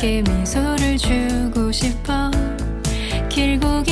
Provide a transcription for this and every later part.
내게 미소를 주고 싶어. 길고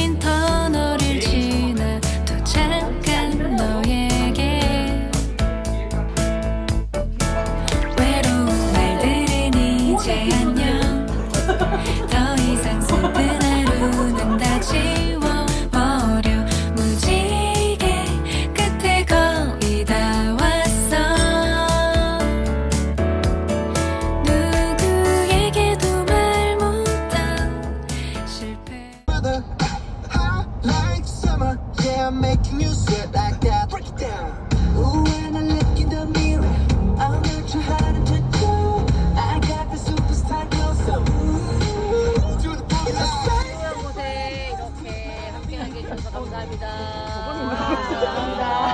I'm making you sweat like that. Break it down. Ooh, when I look in the mirror, I'm not too hard to do. I got the superstar glow, so ooh, to the say 중요한 곳에 이렇게 함께하게 해주셔서 감사합니다. 감사합니다.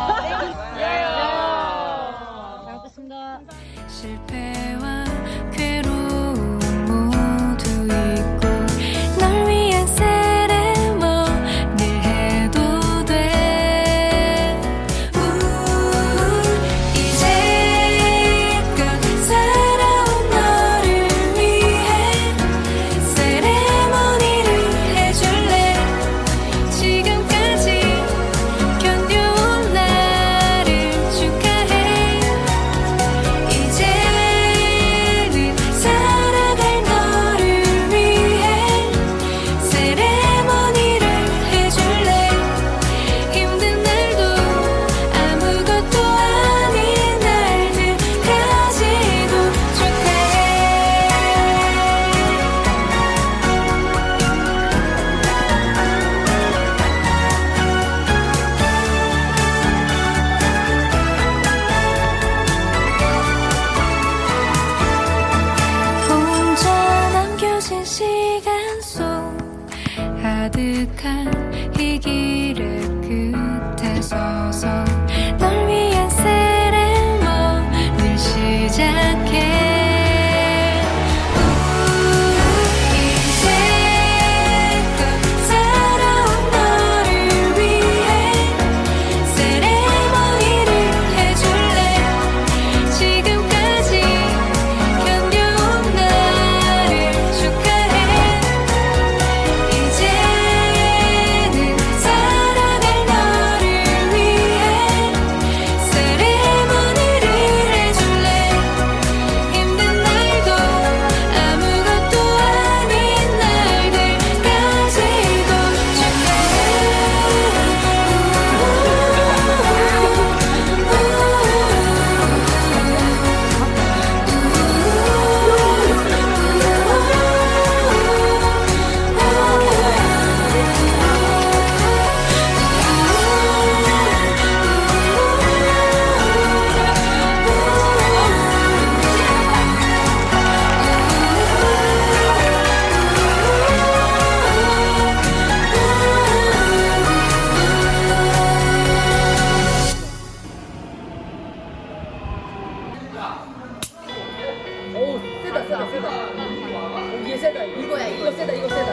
세다, 세다, 세다. 오, 얘 세다. 이거야, 이거 세다, 이거 세다.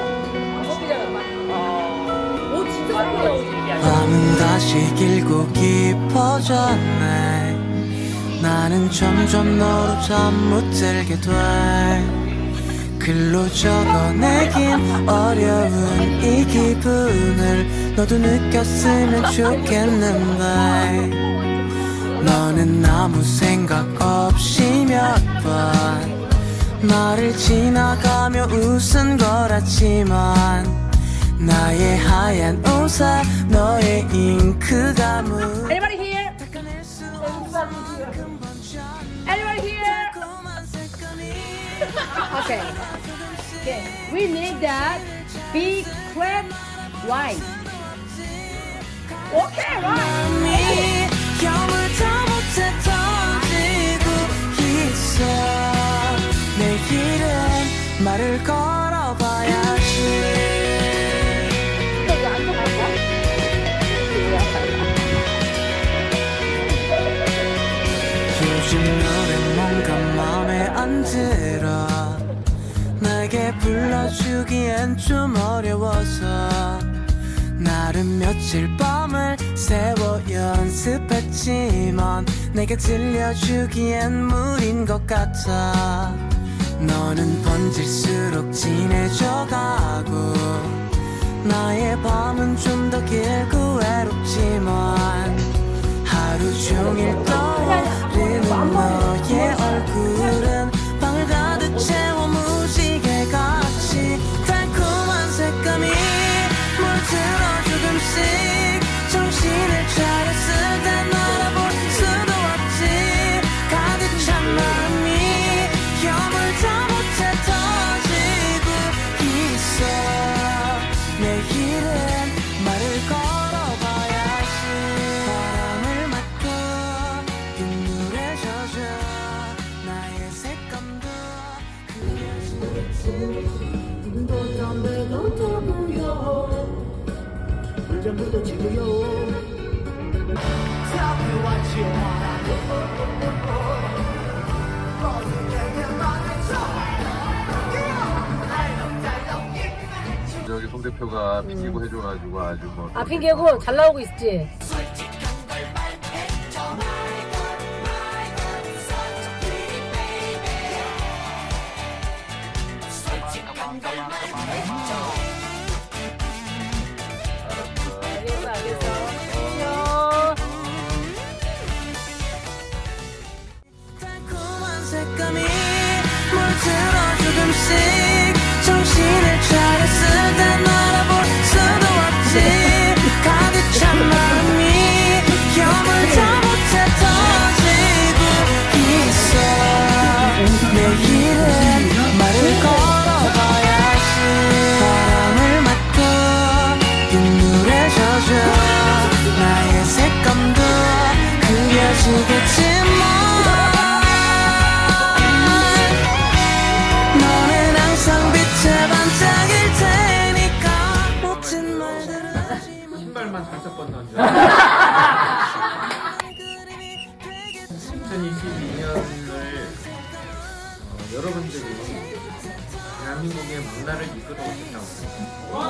소비자가 막. 오, 진짜 잘 나오지. 밤은 다시 길고 깊어졌네 나는 점점 너로 잠 못 들게 돼 글로 적어내긴 어려운 이 기분을 너도 느꼈으면 좋겠는데 너는 아무 생각 없이 몇번 나를 지나가며 웃은 거랐지만 나의 하얀 옷에 너의 잉크가 묻 Anybody here? Anybody here? Okay. Okay. We need that big crab wine. Okay, right. 이 겨울 다 못해 던지고 있어 말을 걸어봐야지? 요즘 노래 뭔가 맘에 안 들어. 내게 불러주기엔 좀 어려워서. 나름 며칠 밤을 세워 연습했지만 내게 들려주기엔 무린 것 같아 너는 번질수록 진해져가고 나의 밤은 좀 더 길고 외롭지만 하루 종일 떠 내일은 말을 걸어봐야지. 바람을 맞고 빗물에 젖어 나의 색감도 저기 송 대표가 핑계고 해줘가지고 아주 뭐 아 핑계고 잘 나오고 있지. 신발만 살짝 건너는 2022년을 어, 여러분들이 대한민국의 문화를 이끌어 오셨다고 생각합니다.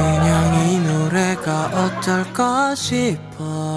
그냥 이 노래가 어떨까 싶어